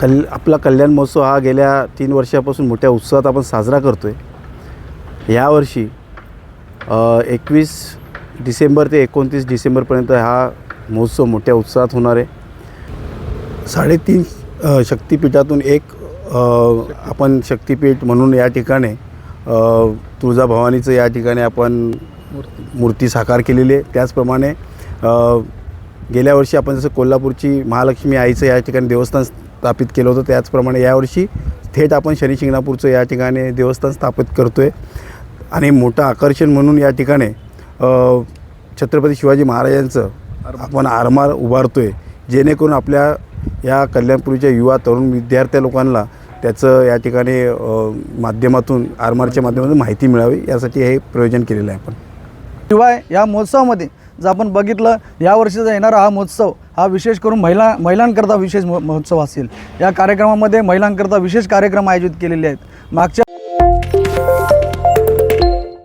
कल आपला कल्याण महोत्सव हा गेल्या तीन वर्षापासून मोठ्या उत्साहात आपण साजरा करतो आहे यावर्षी एकवीस डिसेंबर ते एकोणतीस डिसेंबरपर्यंत हा महोत्सव मोठ्या उत्साहात होणार आहे. साडेतीन शक्तिपीठातून एक आपण शक्तिपीठ म्हणून या ठिकाणी तुळजाभवानीचं या ठिकाणी आपण मूर्ती साकार केलेली आहे. त्याचप्रमाणे गेल्या वर्षी आपण जसं कोल्हापूरची महालक्ष्मी आईचं या ठिकाणी देवस्थान स्थापित केलं होतं त्याचप्रमाणे यावर्षी थेट आपण शनी शिंगणापूरचं या ठिकाणी देवस्थान स्थापित करतो आहे आणि मोठं आकर्षण म्हणून या ठिकाणी छत्रपती शिवाजी महाराजांचं आपण आरमार उभारतो आहे जेणेकरून आपल्या या कल्याणपुरीच्या युवा तरुण विद्यार्थ्या लोकांना त्याचं या ठिकाणी माध्यमातून आरमारच्या माध्यमातून माहिती मिळावी यासाठी हे प्रयोजन केलेलं आहे आपण. शिवाय या महोत्सवामध्ये जर आपण बघितलं या वर्षीचा येणारा हा महोत्सव हा विशेष करून महिला महिलांकरता विशेष महोत्सव असेल. या कार्यक्रमामध्ये महिलांकरता विशेष कार्यक्रम आयोजित केलेले आहेत. मागच्या